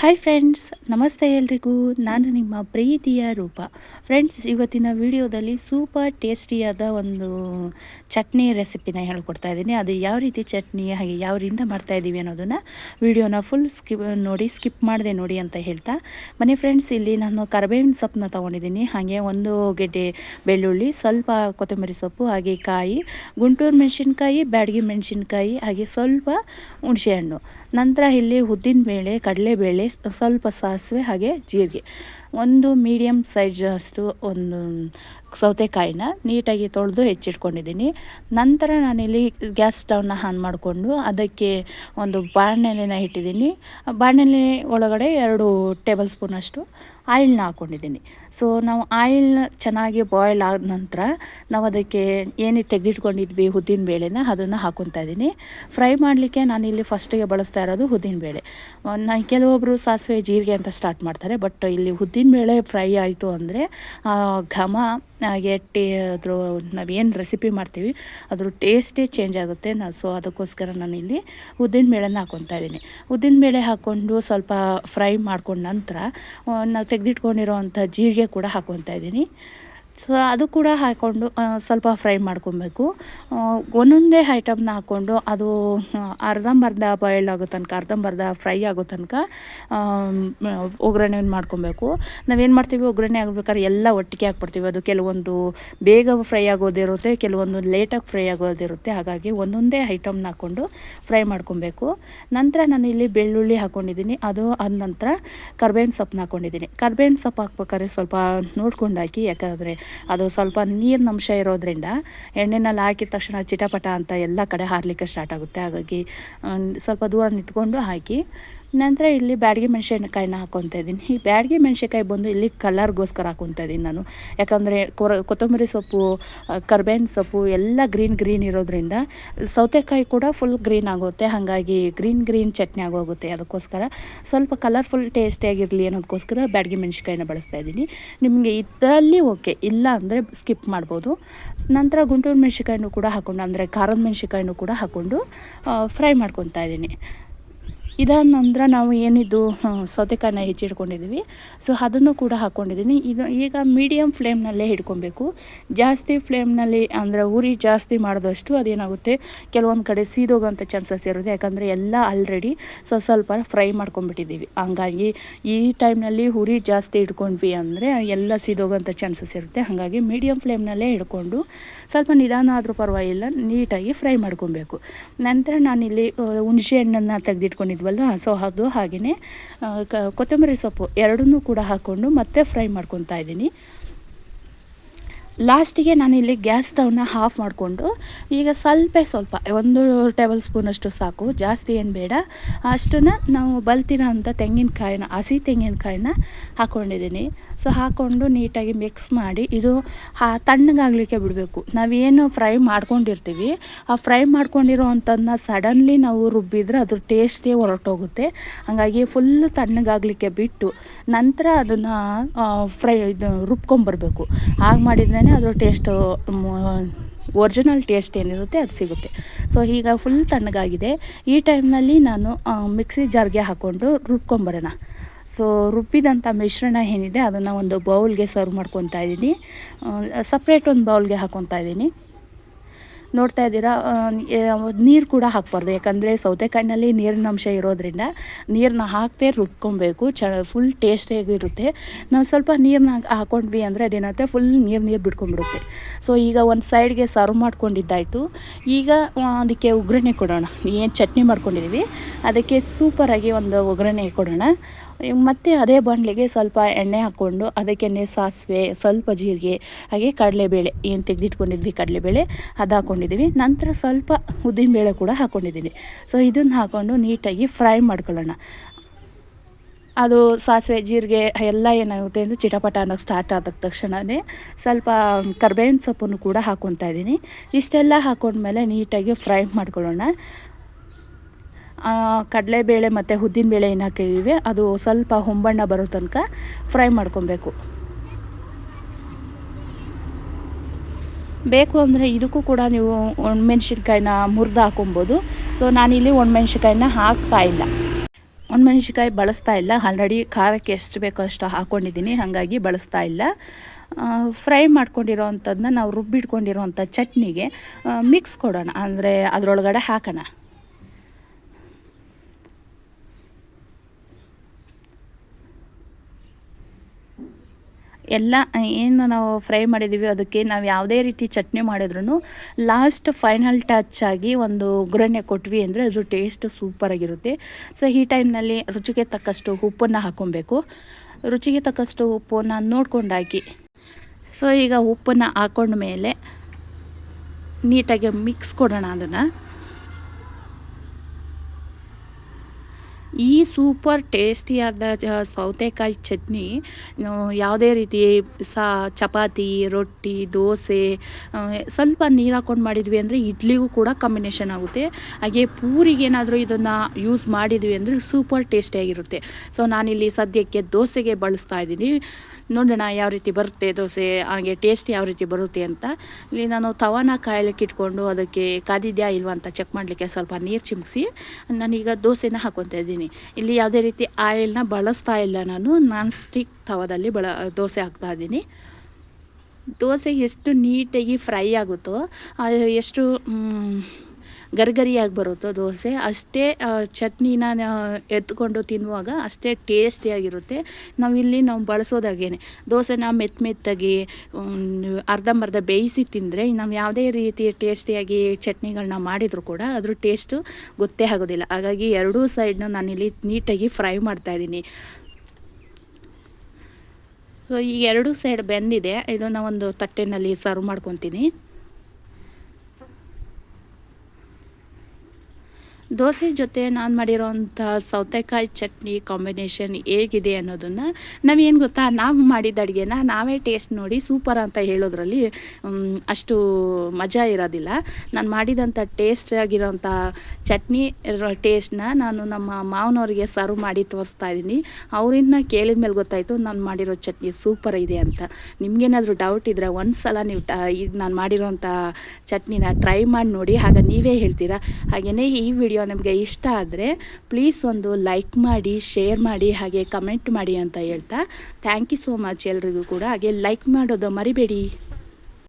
Hi friends ನಮಸ್ತೆ ಎಲ್ರಿಗೂ. ನಾನು ನಿಮ್ಮ ಪ್ರೀತಿಯ ರೂಪ. ಫ್ರೆಂಡ್ಸ್ ಇವತ್ತಿನ ವಿಡಿಯೋದಲ್ಲಿ ಸೂಪರ್ ಟೇಸ್ಟಿಯಾದ ಒಂದು ಚಟ್ನಿ ರೆಸಿಪಿನ ಹೇಳ್ಕೊಡ್ತಾ ಇದ್ದೀನಿ. ಅದು ಯಾವ ರೀತಿ ಚಟ್ನಿ, ಹಾಗೆ ಯಾವರಿಂದ ಮಾಡ್ತಾ ಇದ್ದೀವಿ ಅನ್ನೋದನ್ನು ವಿಡಿಯೋನ ಫುಲ್ ಸ್ಕಿಪ್ ನೋಡಿ ಸ್ಕಿಪ್ ಮಾಡಿದೆ ನೋಡಿ ಅಂತ ಹೇಳ್ತಾ. ಮನೆ ಫ್ರೆಂಡ್ಸ್ ಇಲ್ಲಿ ನಾನು ಕರ್ಬೇವಿನ ಸೊಪ್ಪನ್ನ ತೊಗೊಂಡಿದ್ದೀನಿ. ಹಾಗೆ ಒಂದು ಗೆಡ್ಡೆ ಬೆಳ್ಳುಳ್ಳಿ, ಸ್ವಲ್ಪ ಕೊತ್ತಂಬರಿ ಸೊಪ್ಪು, ಹಾಗೆ ಕಾಯಿ, ಗುಂಟೂರು ಮೆಣಸಿನ್ಕಾಯಿ, ಬ್ಯಾಡಗಿ ಮೆಣಸಿನ್ಕಾಯಿ, ಹಾಗೆ ಸ್ವಲ್ಪ ಹುಣಸೆಹಣ್ಣು. ನಂತರ ಇಲ್ಲಿ ಉದ್ದಿನ ಬೇಳೆ, ಕಡಲೆಬೇಳೆ ಸ್ವಲ್ಪ ಸಾಸಿವೆ ಹಾಗೆ ಜೀರಿಗೆ. ಒಂದು ಮೀಡಿಯಮ್ ಸೈಜಷ್ಟು ಒಂದು ಸೌತೆಕಾಯಿನ ನೀಟಾಗಿ ತೊಳೆದು ಹೆಚ್ಚಿಟ್ಕೊಂಡಿದ್ದೀನಿ. ನಂತರ ನಾನಿಲ್ಲಿ ಗ್ಯಾಸ್ ಸ್ಟವ್ನ ಆನ್ ಮಾಡಿಕೊಂಡು ಅದಕ್ಕೆ ಒಂದು ಬಾಣಲೆನ ಇಟ್ಟಿದ್ದೀನಿ. ಬಾಣಲೆ ಒಳಗಡೆ ಎರಡು ಟೇಬಲ್ ಸ್ಪೂನಷ್ಟು ಆಯಿಲ್ನ ಹಾಕ್ಕೊಂಡಿದ್ದೀನಿ ಸೊ ನಾವು ಆಯಿಲ್ನ ಚೆನ್ನಾಗಿ ಬಾಯ್ಲ್ ಆದ ನಂತರ ನಾವು ಅದಕ್ಕೆ ಏನೇ ತೆಗೆದಿಟ್ಕೊಂಡಿದ್ವಿ ಉದ್ದಿನ ಬೇಳೆನ ಅದನ್ನು ಹಾಕೊತಾ ಇದ್ದೀನಿ. ಫ್ರೈ ಮಾಡಲಿಕ್ಕೆ ನಾನಿಲ್ಲಿ ಫಸ್ಟಿಗೆ ಬಳಸ್ತಾ ಇರೋದು ಉದ್ದಿನ ಬೇಳೆ. ನಾನು ಕೆಲವೊಬ್ಬರು ಸಾಸಿವೆ, ಜೀರಿಗೆ ಅಂತ ಸ್ಟಾರ್ಟ್ ಮಾಡ್ತಾರೆ ಬಟ್ ಇಲ್ಲಿ ಉದ್ದಿನ ಬೇಳೆ ಫ್ರೈ ಆಯಿತು ಅಂದರೆ ಘಮ ಎಟ್ಟಿ ಅದ್ರ ನಾವೇನು ರೆಸಿಪಿ ಮಾಡ್ತೀವಿ, ಅದ್ರ ಟೇಸ್ಟೇ ಚೇಂಜ್ ಆಗುತ್ತೆ. ನಾನು ಸೊ ಅದಕ್ಕೋಸ್ಕರ ನಾನು ಇಲ್ಲಿ ಉದ್ದಿನ ಬೇಳೆನ ಹಾಕ್ಕೊತಾ ಇದ್ದೀನಿ. ಉದ್ದಿನ ಬೇಳೆ ಹಾಕ್ಕೊಂಡು ಸ್ವಲ್ಪ ಫ್ರೈ ಮಾಡ್ಕೊಂಡ ನಂತರ ನಾವು ತೆಗೆದಿಟ್ಕೊಂಡಿರೋ ಅಂಥ ಜೀರಿಗೆ ಕೂಡ ಹಾಕ್ಕೊತಾ ಇದ್ದೀನಿ. ಸೊ ಅದು ಕೂಡ ಹಾಕ್ಕೊಂಡು ಸ್ವಲ್ಪ ಫ್ರೈ ಮಾಡ್ಕೊಬೇಕು. ಒಂದೊಂದೇ ಐಟಮ್ನ ಹಾಕ್ಕೊಂಡು ಅದು ಅರ್ಧಂಬರ್ಧ ಬಾಯ್ಲ್ ಆಗೋ ತನಕ, ಅರ್ಧಂಬರ್ಧ ಫ್ರೈ ಆಗೋ ತನಕ ಒಗ್ಗರಣೆಯನ್ನು ಮಾಡ್ಕೊಬೇಕು. ನಾವೇನು ಮಾಡ್ತೀವಿ, ಒಗ್ಗರಣೆ ಆಗ್ಬೇಕಾದ್ರೆ ಎಲ್ಲ ಒಟ್ಟಿಗೆ ಹಾಕ್ಬಿಡ್ತೀವಿ. ಅದು ಕೆಲವೊಂದು ಬೇಗ ಫ್ರೈ ಆಗೋದಿರುತ್ತೆ ಕೆಲವೊಂದು ಲೇಟಾಗಿ ಫ್ರೈ ಆಗೋದಿರುತ್ತೆ ಹಾಗಾಗಿ ಒಂದೊಂದೇ ಐಟಮ್ನ ಹಾಕ್ಕೊಂಡು ಫ್ರೈ ಮಾಡ್ಕೊಬೇಕು. ನಂತರ ನಾನು ಇಲ್ಲಿ ಬೆಳ್ಳುಳ್ಳಿ ಹಾಕ್ಕೊಂಡಿದ್ದೀನಿ ಅದು ಆದ ನಂತರ ಕರ್ಬೇವಿನ ಸೊಪ್ಪನ್ನ ಹಾಕ್ಕೊಂಡಿದ್ದೀನಿ ಕರ್ಬೇವಿನ ಸೊಪ್ಪು ಹಾಕ್ಬೇಕಾದ್ರೆ ಸ್ವಲ್ಪ ನೋಡ್ಕೊಂಡು ಹಾಕಿ, ಯಾಕಂದರೆ ಅದು ಸ್ವಲ್ಪ ನೀರಿನ ಅಂಶ ಇರೋದ್ರಿಂದ ಎಣ್ಣೆನಲ್ಲಿ ಹಾಕಿದ ತಕ್ಷಣ ಚಿಟಪಟ ಅಂತ ಎಲ್ಲ ಕಡೆ ಹಾರಲಿಕ್ಕೆ ಸ್ಟಾರ್ಟ್ ಆಗುತ್ತೆ. ಹಾಗಾಗಿ ಸ್ವಲ್ಪ ದೂರ ನಿಂತ್ಕೊಂಡು ಹಾಕಿ ನಂತರ ಇಲ್ಲಿ ಬ್ಯಾಡಗಿ ಮೆಣಸಿನ್ಕಾಯಿನ ಹಾಕ್ಕೊತಾ ಇದ್ದೀನಿ. ಈ ಬ್ಯಾಡಗಿ ಮೆಣಸಿನ್ಕಾಯಿ ಬಂದು ಇಲ್ಲಿ ಕಲರ್ಗೋಸ್ಕರ ಹಾಕ್ಕೊತಾ ಇದ್ದೀನಿ ನಾನು. ಯಾಕಂದರೆ ಕೊತ್ತಂಬರಿ ಸೊಪ್ಪು ಕರ್ಬೇವಿನ ಸೊಪ್ಪು ಎಲ್ಲ ಗ್ರೀನ್ ಗ್ರೀನ್ ಇರೋದ್ರಿಂದ ಸೌತೆಕಾಯಿ ಕೂಡ ಫುಲ್ ಗ್ರೀನ್ ಆಗುತ್ತೆ. ಹಾಗಾಗಿ ಗ್ರೀನ್ ಗ್ರೀನ್ ಚಟ್ನಿ ಆಗೋಗುತ್ತೆ ಅದಕ್ಕೋಸ್ಕರ. ಸ್ವಲ್ಪ ಕಲರ್ಫುಲ್ ಟೇಸ್ಟಿಯಾಗಿರಲಿ ಅನ್ನೋದಕ್ಕೋಸ್ಕರ ಬ್ಯಾಡಗಿ ಮೆಣಸಿನ್ಕಾಯಿನ ಬಳಸ್ತಾ ಇದ್ದೀನಿ. ನಿಮಗೆ ಇದರಲ್ಲಿ ಓಕೆ, ಇಲ್ಲ ಅಂದರೆ ಸ್ಕಿಪ್ ಮಾಡ್ಬೋದು. ನಂತರ ಗುಂಟೂರು ಮೆಣಸಿನ್ಕಾಯಿನೂ ಕೂಡ ಹಾಕ್ಕೊಂಡು ಅಂದರೆ ಖಾರದ ಮೆಣಸಿನ್ಕಾಯಿನೂ ಕೂಡ ಹಾಕ್ಕೊಂಡು ಫ್ರೈ ಮಾಡ್ಕೊತಾ ಇದ್ದೀನಿ. ಇದಾದ ನಂತರ ನಾವು ಏನಿದ್ದು ಸೌತೆಕಾಯಿನ ಹೆಚ್ಚಿಟ್ಕೊಂಡಿದ್ದೀವಿ ಸೊ ಅದನ್ನು ಕೂಡ ಹಾಕ್ಕೊಂಡಿದ್ದೀನಿ ಇದು ಈಗ ಮೀಡಿಯಮ್ ಫ್ಲೇಮ್ನಲ್ಲೇ ಹಿಡ್ಕೊಬೇಕು. ಜಾಸ್ತಿ ಫ್ಲೇಮ್ನಲ್ಲಿ ಅಂದರೆ ಉರಿ ಜಾಸ್ತಿ ಮಾಡಿದಷ್ಟು ಅದೇನಾಗುತ್ತೆ? ಕೆಲವೊಂದು ಕಡೆ ಸೀದೋಗೋಂಥ ಚಾನ್ಸಸ್ ಇರುತ್ತೆ. ಯಾಕಂದರೆ ಎಲ್ಲ ಆಲ್ರೆಡಿ ಸೊ ಸ್ವಲ್ಪ ಫ್ರೈ ಮಾಡ್ಕೊಂಡ್ಬಿಟ್ಟಿದ್ದೀವಿ ಹಂಗಾಗಿ ಈ ಟೈಮ್ನಲ್ಲಿ ಉರಿ ಜಾಸ್ತಿ ಇಟ್ಕೊಂಡ್ವಿ ಅಂದರೆ ಎಲ್ಲ ಸೀದೋಗೋಂಥ ಚಾನ್ಸಸ್ ಇರುತ್ತೆ. ಹಾಗಾಗಿ ಮೀಡಿಯಮ್ ಫ್ಲೇಮ್ನಲ್ಲೇ ಹಿಡ್ಕೊಂಡು ಸ್ವಲ್ಪ ನಿಧಾನ ಆದರೂ ಪರವಾಗಿಲ್ಲ, ನೀಟಾಗಿ ಫ್ರೈ ಮಾಡ್ಕೊಬೇಕು. ನಂತರ ನಾನಿಲ್ಲಿ ಹುಣಸೆ ಹಣ್ಣನ್ನು ತೆಗೆದಿಟ್ಕೊಂಡಿದ್ವಿ ಹಾಕಿದ್ವಲ್ವ ಸೊ ಅದು ಹಾಗೆಯೇ ಕೊತ್ತಂಬರಿ ಸೊಪ್ಪು ಎರಡನ್ನೂ ಕೂಡ ಹಾಕ್ಕೊಂಡು ಮತ್ತೆ ಫ್ರೈ ಮಾಡ್ಕೊತಾ ಇದ್ದೀನಿ. ಲಾಸ್ಟಿಗೆ ನಾನಿಲ್ಲಿ ಗ್ಯಾಸ್ ಸ್ಟವ್ನ ಆಫ್ ಮಾಡಿಕೊಂಡು, ಈಗ ಸ್ವಲ್ಪ ಸ್ವಲ್ಪ, ಒಂದು ಟೇಬಲ್ ಸ್ಪೂನಷ್ಟು ಸಾಕು, ಜಾಸ್ತಿ ಏನು ಬೇಡ. ಅಷ್ಟನ್ನು ನಾವು ಬಲ್ತಿರೋ ಅಂಥ ತೆಂಗಿನಕಾಯಿನ, ಹಸಿ ತೆಂಗಿನಕಾಯಿನ ಹಾಕ್ಕೊಂಡಿದ್ದೀನಿ ಸೊ ಹಾಕ್ಕೊಂಡು ನೀಟಾಗಿ ಮಿಕ್ಸ್ ಮಾಡಿ, ಇದು ತಣ್ಣಗಾಗಲಿಕ್ಕೆ ಬಿಡಬೇಕು. ನಾವೇನು ಫ್ರೈ ಮಾಡ್ಕೊಂಡಿರ್ತೀವಿ. ಆ ಫ್ರೈ ಮಾಡ್ಕೊಂಡಿರೋ ಅಂಥದ್ದನ್ನ ಸಡನ್ಲಿ ನಾವು ರುಬ್ಬಿದ್ರೆ ಅದ್ರ ಟೇಸ್ಟೇ ಹೊರಟೋಗುತ್ತೆ. ಹಾಗಾಗಿ ಫುಲ್ ತಣ್ಣಗಾಗಲಿಕ್ಕೆ ಬಿಟ್ಟು ನಂತರ ಅದನ್ನು ಫ್ರೈ, ಇದು ರುಬ್ಕೊಂಬರ್ಬೇಕು. ಹಾಗೆ ಮಾಡಿದ್ರೆ ಅದ್ರ ಟೇಸ್ಟು ಒರಿಜಿನಲ್ ಟೇಸ್ಟ್ ಏನಿರುತ್ತೆ ಅದು ಸಿಗುತ್ತೆ. ಸೊ ಈಗ ಫುಲ್ ತಣ್ಣಗಾಗಿದೆ. ಈ ಟೈಮ್ನಲ್ಲಿ ನಾನು ಮಿಕ್ಸಿ ಜಾರ್ಗೆ ಹಾಕ್ಕೊಂಡು ರುಬ್ಕೊಂಬರೋಣ. ಸೊ ರುಬ್ಬಿದಂಥ ಮಿಶ್ರಣ ಏನಿದೆ, ಅದನ್ನು ಒಂದು ಬೌಲ್ಗೆ ಸರ್ವ್ ಮಾಡ್ಕೊತಾ ಇದ್ದೀನಿ. ಸಪ್ರೇಟ್ ಒಂದು ಬೌಲ್ಗೆ ಹಾಕ್ಕೊತಾ ಇದ್ದೀನಿ. ನೋಡ್ತಾ ಇದ್ದೀರಾ ನೀರು ಕೂಡ ಹಾಕ್ಬಾರ್ದು. ಯಾಕಂದರೆ ಸೌತೆಕಾಯಿನಲ್ಲಿ ನೀರಿನ ಅಂಶ ಇರೋದ್ರಿಂದ ನೀರನ್ನ ಹಾಕದೆ ರುಬ್ಕೊಬೇಕು. ಚ ಫುಲ್ ಟೇಸ್ಟಿಯಾಗಿರುತ್ತೆ ನಾವು ಸ್ವಲ್ಪ ನೀರನ್ನ ಹಾಕ್ಕೊಂಡ್ವಿ ಅಂದರೆ ಅದೇನಾಗುತ್ತೆ ಫುಲ್ ನೀರು ನೀರು ಬಿಟ್ಕೊಂಡ್ಬಿಡುತ್ತೆ. ಸೊ ಈಗ ಒಂದು ಸೈಡ್ಗೆ ಸರ್ವ್ ಮಾಡ್ಕೊಂಡಿದ್ದಾಯಿತು. ಈಗ ಅದಕ್ಕೆ ಒಗ್ಗರಣೆ ಕೊಡೋಣ. ಏನು ಚಟ್ನಿ ಮಾಡ್ಕೊಂಡಿದ್ದೀವಿ ಅದಕ್ಕೆ ಸೂಪರಾಗಿ ಒಂದು ಒಗ್ಗರಣೆ ಕೊಡೋಣ. ಮತ್ತು ಅದೇ ಬಾಣಲೆಗೆ ಸ್ವಲ್ಪ ಎಣ್ಣೆ ಹಾಕ್ಕೊಂಡು ಅದಕ್ಕೆ ಸಾಸಿವೆ, ಸ್ವಲ್ಪ ಜೀರಿಗೆ, ಹಾಗೆ ಕಡಲೆಬೇಳೆ ಏನು ತೆಗೆದಿಟ್ಕೊಂಡಿದ್ವಿ ಕಡಲೆಬೇಳೆ, ಅದು ಹಾಕ್ಕೊಂಡಿದ್ದೀವಿ ನಂತರ ಸ್ವಲ್ಪ ಉದ್ದಿನಬೇಳೆ ಕೂಡ ಹಾಕ್ಕೊಂಡಿದ್ದೀನಿ ಸೊ ಇದನ್ನು ಹಾಕ್ಕೊಂಡು ನೀಟಾಗಿ ಫ್ರೈ ಮಾಡ್ಕೊಳ್ಳೋಣ. ಅದು ಸಾಸಿವೆ, ಜೀರಿಗೆ ಎಲ್ಲ ಏನಾಗುತ್ತೆ ಅಂದರೆ ಚಿಟಪಟ ಅನ್ನೋಕ್ಕೆ ಸ್ಟಾರ್ಟ್ ಆದ ತಕ್ಷಣವೇ ಸ್ವಲ್ಪ ಕರ್ಬೇವಿನ ಸೊಪ್ಪನ್ನು ಕೂಡ ಹಾಕ್ಕೊತಾ ಇದ್ದೀನಿ ಇಷ್ಟೆಲ್ಲ ಹಾಕ್ಕೊಂಡ್ಮೇಲೆ ನೀಟಾಗಿ ಫ್ರೈ ಮಾಡ್ಕೊಳ್ಳೋಣ. ಕಡಲೆಬೇಳೆ ಮತ್ತು ಉದ್ದಿನಬೇಳೆ ಏನು ಹಾಕಿದ್ದೀವಿ, ಅದು ಸ್ವಲ್ಪ ಹೊಂಬಣ್ಣ ಬರೋ ತನಕ ಫ್ರೈ ಮಾಡ್ಕೊಬೇಕು. ಬೇಕು ಅಂದರೆ ಇದಕ್ಕೂ ಕೂಡ ನೀವು ಒಣಮೆಣ್ಸಿನ್ಕಾಯಿನ ಮುರಿದು ಹಾಕೊಬೋದು. ಸೊ ನಾನಿಲ್ಲಿ ಒಣಮೆಣ್ಸಿನ್ಕಾಯಿನ ಹಾಕ್ತಾ ಇಲ್ಲ. ಒಣಮೆಣ್ಸಿಕಾಯಿ ಬಳಸ್ತಾ ಇಲ್ಲ. ಆಲ್ರೆಡಿ ಖಾರಕ್ಕೆ ಎಷ್ಟು ಬೇಕೋ ಅಷ್ಟು ಹಾಕ್ಕೊಂಡಿದ್ದೀನಿ ಹಾಗಾಗಿ ಬಳಸ್ತಾ ಇಲ್ಲ. ಫ್ರೈ ಮಾಡ್ಕೊಂಡಿರೋ ಅಂಥದ್ದನ್ನ ನಾವು ರುಬ್ಬಿಟ್ಕೊಂಡಿರೋ ಅಂಥ ಚಟ್ನಿಗೆ ಮಿಕ್ಸ್ ಕೊಡೋಣ. ಅಂದರೆ ಅದರೊಳಗಡೆ ಹಾಕೋಣ. ಎಲ್ಲ, ಏನು ನಾವು ಫ್ರೈ ಮಾಡಿದ್ದೀವಿ ಅದಕ್ಕೆ ನಾವು ಯಾವುದೇ ರೀತಿ ಚಟ್ನಿ ಮಾಡಿದ್ರೂ ಲಾಸ್ಟ್ ಫೈನಲ್ ಟಚ್ ಆಗಿ ಒಂದು ಒಗ್ಗರಣೆ ಕೊಟ್ವಿ ಅಂದರೆ ಅದು ಟೇಸ್ಟ್ ಸೂಪರಾಗಿರುತ್ತೆ ಸೊ ಈ ಟೈಮ್ನಲ್ಲಿ ರುಚಿಗೆ ತಕ್ಕಷ್ಟು ಉಪ್ಪನ್ನು ಹಾಕೊಬೇಕು. ರುಚಿಗೆ ತಕ್ಕಷ್ಟು ಉಪ್ಪನ್ನು ನೋಡ್ಕೊಂಡು ಹಾಕಿ ಸೊ ಈಗ ಉಪ್ಪನ್ನು ಹಾಕೊಂಡ ಮೇಲೆ ನೀಟಾಗಿ ಮಿಕ್ಸ್ ಕೊಡೋಣ ಅದನ್ನು. ಈ ಸೂಪರ್ ಟೇಸ್ಟಿಯಾದ ಸೌತೆಕಾಯಿ ಚಟ್ನಿ ಯಾವುದೇ ರೀತಿ ಸಾ, ಚಪಾತಿ, ರೊಟ್ಟಿ, ದೋಸೆ ಸ್ವಲ್ಪ ನೀರು ಹಾಕ್ಕೊಂಡು ಮಾಡಿದ್ವಿ ಅಂದರೆ ಇಡ್ಲಿಗೂ ಕೂಡ ಕಾಂಬಿನೇಷನ್ ಆಗುತ್ತೆ. ಹಾಗೆ ಪೂರಿಗೆ ಏನಾದರೂ ಇದನ್ನು ಯೂಸ್ ಮಾಡಿದ್ವಿ ಅಂದರೆ ಸೂಪರ್ ಟೇಸ್ಟಿಯಾಗಿರುತ್ತೆ ಸೊ ನಾನಿಲ್ಲಿ ಸದ್ಯಕ್ಕೆ ದೋಸೆಗೆ ಬಳಸ್ತಾ ಇದ್ದೀನಿ. ನೋಡೋಣ ಯಾವ ರೀತಿ ಬರುತ್ತೆ ದೋಸೆ, ಹಾಗೆ ಟೇಸ್ಟ್ ಯಾವ ರೀತಿ ಬರುತ್ತೆ ಅಂತ. ಇಲ್ಲಿ ನಾನು ತವನ ಕಾಯಲಿಕ್ಕೆ ಇಟ್ಕೊಂಡು ಅದಕ್ಕೆ ಕಾದಿದ್ಯಾ ಇಲ್ವಾ ಅಂತ ಚೆಕ್ ಮಾಡಲಿಕ್ಕೆ ಸ್ವಲ್ಪ ನೀರು ಚಿಮ್ಕಿಸಿ ನಾನೀಗ ದೋಸೆನ ಹಾಕ್ಕೊತಾ ಇದ್ದೀನಿ. ಇಲ್ಲಿ ಯಾವುದೇ ರೀತಿ ಆಯಿಲ್ನ ಬಳಸ್ತಾ ಇಲ್ಲ ನಾನು. ನಾನ್ ಸ್ಟಿಕ್ ತವದಲ್ಲಿ ಬಳ, ದೋಸೆ ಹಾಕ್ತಾ ಇದ್ದೀನಿ. ದೋಸೆ ಎಷ್ಟು ನೀಟಾಗಿ ಫ್ರೈ ಆಗುತ್ತೋ ಎಷ್ಟು ಗರಿಗರಿಯಾಗಿ ಬರುತ್ತೋ ದೋಸೆ. ಅಷ್ಟೇ ಚಟ್ನಿನ ಎತ್ಕೊಂಡು ತಿನ್ನುವಾಗ ಅಷ್ಟೇ ಟೇಸ್ಟಿಯಾಗಿರುತ್ತೆ. ನಾವಿಲ್ಲಿ ನಾವು ಬಳಸೋದಾಗೇನೆ. ದೋಸೆನ ಮೆತ್ತ ಮೆತ್ತಗೆ ಅರ್ಧಂಬರ್ಧ ಬೇಯಿಸಿ ತಿಂದರೆ ನಾವು ಯಾವುದೇ ರೀತಿ ಟೇಸ್ಟಿಯಾಗಿ ಚಟ್ನಿಗಳನ್ನ ಮಾಡಿದರೂ ಕೂಡ ಅದ್ರ ಟೇಸ್ಟು ಗೊತ್ತೇ ಆಗೋದಿಲ್ಲ. ಹಾಗಾಗಿ ಎರಡೂ ಸೈಡ್ನ ನಾನಿಲ್ಲಿ ನೀಟಾಗಿ ಫ್ರೈ ಮಾಡ್ತಾಯಿದ್ದೀನಿ ಸೊ, ಈ ಎರಡೂ ಸೈಡ್ ಬೆಂದಿದೆ. ಇದನ್ನು ಒಂದು ತಟ್ಟೆನಲ್ಲಿ ಸರ್ವ್ ಮಾಡ್ಕೊತೀನಿ. ದೋಸೆ ಜೊತೆ ನಾನು ಮಾಡಿರೋಂಥ ಸೌತೆಕಾಯಿ ಚಟ್ನಿ ಕಾಂಬಿನೇಷನ್ ಹೇಗಿದೆ ಅನ್ನೋದನ್ನು ನಾವೇನು ಗೊತ್ತಾ? ನಾವು ಮಾಡಿದ ಅಡುಗೆನ ನಾವೇ ಟೇಸ್ಟ್ ನೋಡಿ ಸೂಪರ್ ಅಂತ ಹೇಳೋದ್ರಲ್ಲಿ ಅಷ್ಟು ಮಜಾ ಇರೋದಿಲ್ಲ. ನಾನು ಮಾಡಿದಂಥ ಟೇಸ್ಟ್ ಆಗಿರೋಂಥ ಚಟ್ನಿ ಟೇಸ್ಟ್ನ ನಾನು ನಮ್ಮ ಮಾವನವ್ರಿಗೆ ಸರ್ವ್ ಮಾಡಿ ತೋರಿಸ್ತಾ ಇದ್ದೀನಿ. ಅವರಿಂದ ಕೇಳಿದ ಮೇಲೆ ಗೊತ್ತಾಯಿತು ನಾನು ಮಾಡಿರೋ ಚಟ್ನಿ ಸೂಪರ್ ಇದೆ ಅಂತ. ನಿಮಗೇನಾದರೂ ಡೌಟ್ ಇದ್ದರೆ ಒಂದು ಸಲ ನೀವು ಟ ಇದು ನಾನು ಮಾಡಿರೋಂಥ ಚಟ್ನಿನ ಟ್ರೈ ಮಾಡಿ ನೋಡಿ. ಆಗ ನೀವೇ ಹೇಳ್ತೀರಾ? ಹಾಗೆಯೇ ಈ ವಿಡಿಯೋ ವಿಡಿಯೋ ನಿಮಗೆ ಇಷ್ಟ ಆದರೆ ಪ್ಲೀಸ್ ಒಂದು ಲೈಕ್ ಮಾಡಿ ಶೇರ್ ಮಾಡಿ, ಹಾಗೆ ಕಮೆಂಟ್ ಮಾಡಿ ಅಂತ ಹೇಳ್ತಾ. ಥ್ಯಾಂಕ್ ಯು ಸೋ ಮಚ್ ಎಲ್ರಿಗೂ ಕೂಡ. ಹಾಗೆ ಲೈಕ್ ಮಾಡೋದು ಮರಿಬೇಡಿ.